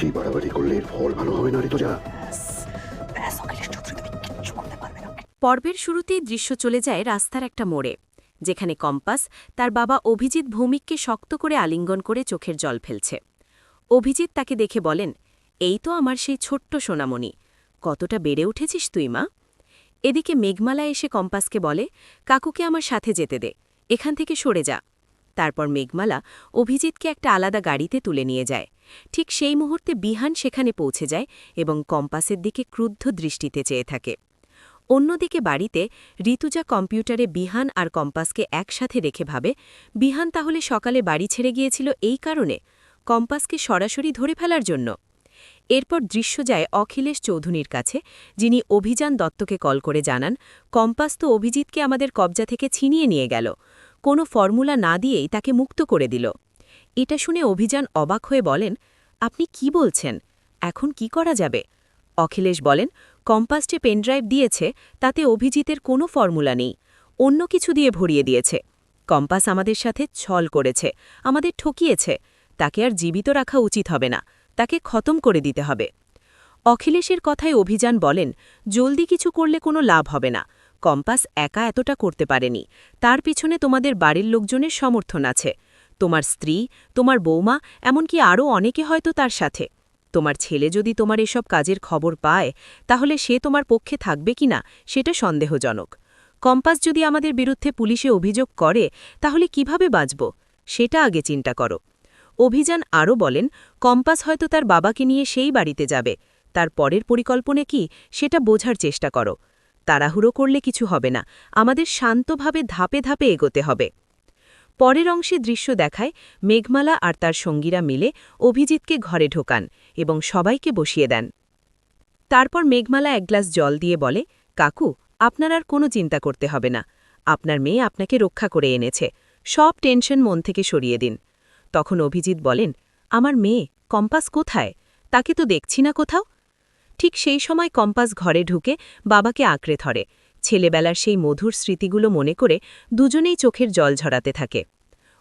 বেশি বাড়াবাড়ি করলে এর ফল ভালো হবে না ঋতুজা? পর্বের শুরুতেই দৃশ্য চলে যায় রাস্তার একটা মোড়ে যেখানে কম্পাস তার বাবা অভিজিৎ ভৌমিককে শক্ত করে আলিঙ্গন করে চোখের জল ফেলছে। অভিজিৎ তাকে দেখে বলেন এই তো আমার সেই ছোট্ট সোনামণি। কতটা বেড়ে উঠেছিস তুই মা? এদিকে মেঘমালা এসে কম্পাসকে বলে কাকুকে আমার সাথে যেতে দে। এখান থেকে সরে যা। তারপর মেঘমালা অভিজিৎকে একটা আলাদা গাড়িতে তুলে নিয়ে যায়। ঠিক সেই মুহূর্তে বিহান সেখানে পৌঁছে যায় এবং কম্পাসের দিকে ক্রুদ্ধ দৃষ্টিতে চেয়ে থাকে। অন্যদিকে বাড়িতে ঋতুজা কম্পিউটারে বিহান আর কম্পাসকে একসাথে রেখে ভাবে, বিহান তাহলে সকালে বাড়ি ছেড়ে গিয়েছিল এই কারণে? কম্পাসকে সরাসরি ধরে ফেলার জন্য? এরপর দৃশ্য যায় অখিলেশ চৌধুরীর কাছে, যিনি অভিযান দত্তকে কল করে জানান, কম্পাস তো অভিজিৎকে আমাদের কবজা থেকে ছিনিয়ে নিয়ে গেল। কোনো ফর্মুলা না দিয়েই তাকে মুক্ত করে দিল। এটা শুনে অভিযান অবাক হয়ে বলেন, আপনি কি বলছেন? এখন কি করা যাবে? অখিলেশ বলেন কম্পাস পেনড্রাইভ দিয়েছে, তাতে অভিজিতের কোনো ফর্মুলা নেই। অন্য কিছু দিয়ে ভরিয়ে দিয়েছে। কম্পাস আমাদের সাথে ছল করেছে, আমাদের ঠকিয়েছে। তাকে আর জীবিত রাখা উচিত হবে না, তাকে খতম করে দিতে হবে। অখিলেশের কথায় অভিযান বলেন, জলদি কিছু করলে কোনো লাভ হবে না। কম্পাস একা এতটা করতে পারেনি। তার পিছনে তোমাদের বাড়ির লোকজনের সমর্থন আছে। তোমার স্ত্রী, তোমার বৌমা, এমনকি আরও অনেকে হয়তো তার সাথে। তোমার ছেলে যদি তোমার এসব কাজের খবর পায়, তাহলে সে তোমার পক্ষে থাকবে কিনা সেটা সন্দেহজনক। কম্পাস যদি আমাদের বিরুদ্ধে পুলিশে অভিযোগ করে, তাহলে কীভাবে বাঁচব, সেটা আগে চিন্তা করো। অভিযান আরও বলেন, কম্পাস হয়তো তার বাবাকে নিয়ে সেই বাড়িতে যাবে। তার পরের পরিকল্পনা কি, সেটা বোঝার চেষ্টা করো। তাড়াহুড়ো করলে কিছু হবে না, আমাদের শান্তভাবে ধাপে ধাপে এগোতে হবে। পরের অংশে দৃশ্য দেখায় মেঘমালা আর তার সঙ্গীরা মিলে অভিজিৎকে ঘরে ঢোকান এবং সবাইকে বসিয়ে দেন। তারপর মেঘমালা এক গ্লাস জল দিয়ে বলে, কাকু, আপনার আর কোনো চিন্তা করতে হবে না। আপনার মেয়ে আপনাকে রক্ষা করে এনেছে। সব টেনশন মন থেকে সরিয়ে দিন। তখন অভিজিৎ বলেন, আমার মেয়ে, কম্পাস কোথায়? তাকে তো দেখছি না কোথাও। ঠিক সেই সময় কম্পাস ঘরে ঢুকে বাবাকে আঁকড়ে ধরে। ছেলেবেলার সেই মধুর স্মৃতিগুলো মনে করে দুজনেই চোখের জল ঝরাতে থাকে।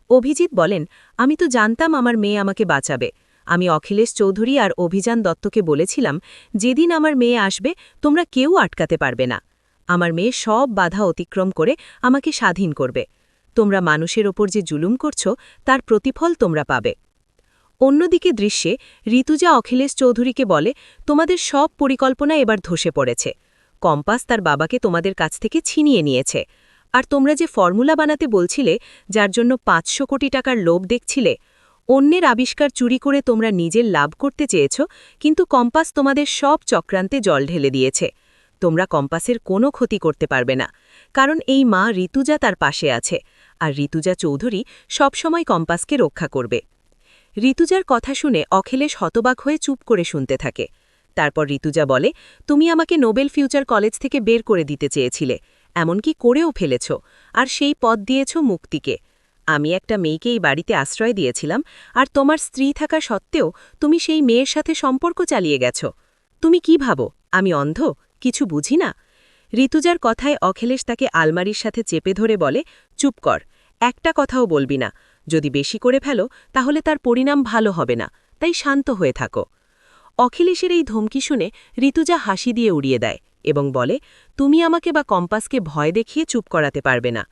অভিজিৎ বলেন, আমি তো জানতাম আমার মেয়ে আমাকে বাঁচাবে। আমি অখিলেশ চৌধুরী আর অভিযান দত্তকে বলেছিলাম, যেদিন আমার মেয়ে আসবে, তোমরা কেউ আটকাতে পারবে না। আমার মেয়ে সব বাধা অতিক্রম করে আমাকে স্বাধীন করবে। তোমরা মানুষের ওপর যে জুলুম করছ, তার প্রতিফল তোমরা পাবে। অন্যদিকে দৃশ্যে ঋতুজা অখিলেশ চৌধুরীকে বলে, তোমাদের সব পরিকল্পনা এবার ধসে পড়েছে। কম্পাস তার বাবাকে তোমাদের কাছ থেকে ছিনিয়ে নিয়েছে। আর তোমরা যে ফর্মুলা বানাতে বলছিলে, যার জন্য পাঁচশো কোটি টাকার লোভ দেখছিলে, অন্যের আবিষ্কার চুরি করে তোমরা নিজের লাভ করতে চেয়েছ, কিন্তু কম্পাস তোমাদের সব চক্রান্তে জল ঢেলে দিয়েছে। তোমরা কম্পাসের কোনো ক্ষতি করতে পারবে না, কারণ এই মা ঋতুজা তার পাশে আছে, আর ঋতুজা চৌধুরী সবসময় কম্পাসকে রক্ষা করবে। ঋতুজার কথা শুনে অখিলেশ হতবাক হয়ে চুপ করে শুনতে থাকে। তারপর ঋতুজা বলে, তুমি আমাকে নোবেল ফিউচার কলেজ থেকে বের করে দিতে চেয়েছিলে, এমনকি করেও ফেলেছ, আর সেই পথ দিয়েছ মুক্তিকে। আমি একটা মেয়েকে এই বাড়িতে আশ্রয় দিয়েছিলাম, আর তোমার স্ত্রী থাকা সত্ত্বেও তুমি সেই মেয়ের সাথে সম্পর্ক চালিয়ে গেছ। তুমি কি ভাবো, আমি অন্ধ? কিছু বুঝি না? ঋতুজার কথায় অখিলেশ তাকে আলমারির সাথে চেপে ধরে বলে, চুপ কর, একটা কথাও বলবি না। যদি বেশি করে ফেলো, তাহলে তার পরিণাম ভালো হবে না। তাই শান্ত হয়ে থাকো। অখিলেশের এই ধমকি শুনে ঋতুজা হাসি দিয়ে উড়িয়ে দেয় এবং বলে, তুমি আমাকে বা কম্পাসকে ভয় দেখিয়ে চুপ করাতে পারবে না।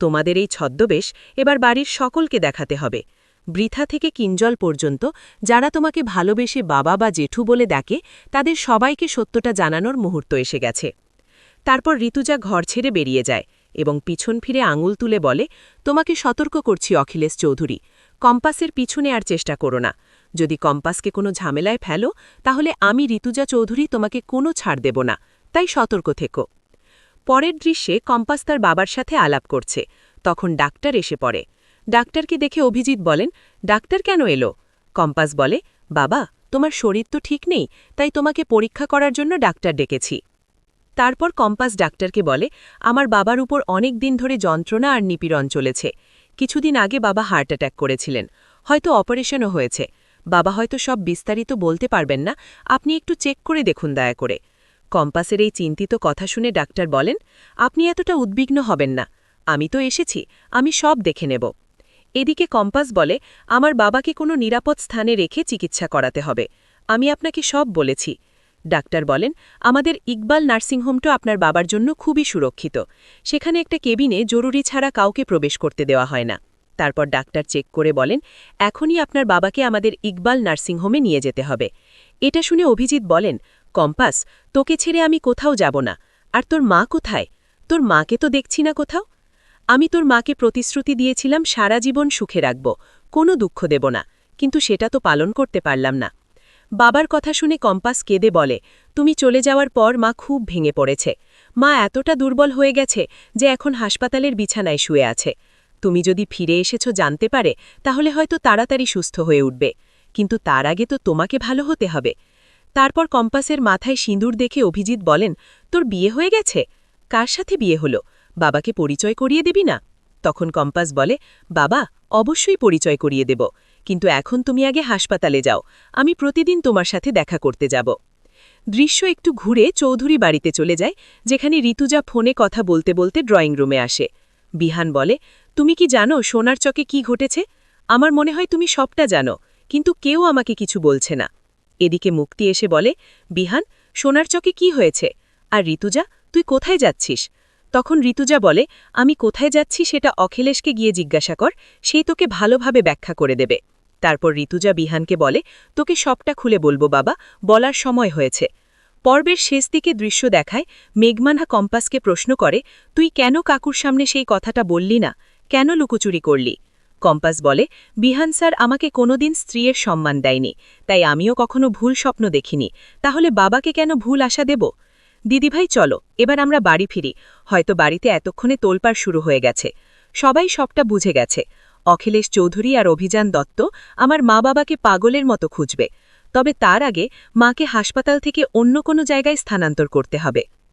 তোমাদের এই ছদ্মবেশ এবার বাড়ির সকলকে দেখাতে হবে। বৃথা থেকে কিঞ্জল পর্যন্ত যারা তোমাকে ভালোবেসে বাবা বা জেঠু বলে ডাকে, তাদের সবাইকে সত্যটা জানানোর মুহূর্ত এসে গেছে। তারপর ঋতুজা ঘর ছেড়ে বেরিয়ে যায়। এবং পিছন ফিরে আঙুল তুলে বলে, তোমাকে সতর্ক করছি, অখিলেশ চৌধুরী। কম্পাসের পিছনে আর চেষ্টা করো না। যদি কম্পাসকে কোনো ঝামেলায় ফেলো, তাহলে আমি ঋতুজা চৌধুরী তোমাকে কোনো ছাড় দেব না। তাই সতর্ক থেকো। পরের দৃশ্যে কম্পাস তার বাবার সাথে আলাপ করছে। তখন ডাক্তার এসে পড়ে। ডাক্তারকে দেখে অভিজিৎ বলেন, ডাক্তার কেন এলো? কম্পাস বলে, বাবা, তোমার শরীর তো ঠিক নেই, তাই তোমাকে পরীক্ষা করার জন্য ডাক্তার ডেকেছি। তারপর কম্পাস ডাক্তারকে বলে, আমার বাবার উপর অনেক দিন ধরে যন্ত্রণা আর নিপীড়ন চলেছে। কিছুদিন আগে বাবা হার্ট অ্যাটাক করেছিলেন। হয়তো অপারেশনও হয়েছে। বাবা হয়তো সব বিস্তারিত বলতে পারবেন না। আপনি একটু চেক করে দেখুন দয়া করে। কম্পাসের এই চিন্তিত কথা শুনে ডাক্তার বলেন, আপনি এতটা উদ্বিগ্ন হবেন না। আমি তো এসেছি। আমি সব দেখে নেব। এদিকে কম্পাস বলে, আমার বাবাকে কোনো নিরাপদ স্থানে রেখে চিকিৎসা করাতে হবে। আমি আপনাকে সব বলেছি। ডাক্তার বলেন, আমাদের ইকবাল নার্সিংহোমটা আপনার বাবার জন্য খুবই সুরক্ষিত। সেখানে একটা কেবিনে জরুরি ছাড়া কাউকে প্রবেশ করতে দেওয়া হয় না। তারপর ডাক্তার চেক করে বলেন, এখনই আপনার বাবাকে আমাদের ইকবাল নার্সিংহোমে নিয়ে যেতে হবে। এটা শুনে অভিজিৎ বলেন, কম্পাস, তোকে ছেড়ে আমি কোথাও যাব না। আর তোর মা কোথায়? তোর মাকে তো দেখছি না কোথাও? আমি তোর মাকে প্রতিশ্রুতি দিয়েছিলাম সারা জীবন সুখে রাখব, কোনো দুঃখ দেব না। কিন্তু সেটা তো পালন করতে পারলাম না। বাবার কথা শুনে কম্পাস কেঁদে বলে, তুমি চলে যাওয়ার পর মা খুব ভেঙে পড়েছে। মা এতটা দুর্বল হয়ে গেছে যে এখন হাসপাতালের বিছানায় শুয়ে আছে। তুমি যদি ফিরে এসেছ জানতে পারে, তাহলে হয়তো তাড়াতাড়ি সুস্থ হয়ে উঠবে। কিন্তু তার আগে তো তোমাকে ভালো হতে হবে। তারপর কম্পাসের মাথায় সিঁদুর দেখে অভিজিৎ বলেন, তোর বিয়ে হয়ে গেছে? কার সাথে বিয়ে হলো? বাবাকে পরিচয় করিয়ে দিবি না? তখন কম্পাস বলে, বাবা, অবশ্যই পরিচয় করিয়ে দেব। কিন্তু এখন তুমি আগে হাসপাতালে যাও। আমি প্রতিদিন তোমার সাথে দেখা করতে যাব। দৃশ্য একটু ঘুরে চৌধুরী বাড়িতে চলে যায়, যেখানে ঋতুজা ফোনে কথা বলতে বলতে ড্রয়িং রুমে আসে। বিহান বলে, তুমি কি জানো সোনার চকে কি ঘটেছে? আমার মনে হয় তুমি সবটা জানো, কিন্তু কেউ আমাকে কিছু বলছে না। এদিকে মুক্তি এসে বলে, বিহান, সোনার চকে কি হয়েছে? আর ঋতুজা, তুই কোথায় যাচ্ছিস? তখন ঋতুজা বলে, আমি কোথায় যাচ্ছি সেটা অখিলেশকে গিয়ে জিজ্ঞাসা কর সেই তোকে ভালোভাবে ব্যাখ্যা করে দেবে। তারপর ঋতুজা বিহানকে বলে, তোকে সবটা খুলে বলব বাবা, বলার সময় হয়েছে। পর্বের শেষ দিকে দৃশ্য দেখায় মেঘমানা কম্পাসকে প্রশ্ন করে, তুই কেন কাকুর সামনে সেই কথাটা বললি না? কেন লুকোচুরি করলি? কম্পাস বলে, বিহান স্যার আমাকে কোনোদিন স্ত্রীর সম্মান দেয়নি, তাই আমিও কখনো ভুল স্বপ্ন দেখিনি। তাহলে বাবাকে কেন ভুল আশা দেব? দিদিভাই, চলো, এবার আমরা বাড়ি ফিরি। হয়তো বাড়িতে এতক্ষণে তোলপাড় শুরু হয়ে গেছে। সবাই সবটা বুঝে গেছে। অখিলেশ চৌধুরী আর অভিযান দত্ত আমার মা বাবাকে পাগলের মতো খুঁজবে, তবে তার আগে মাকে হাসপাতাল থেকে অন্য কোনো জায়গায় স্থানান্তর করতে হবে।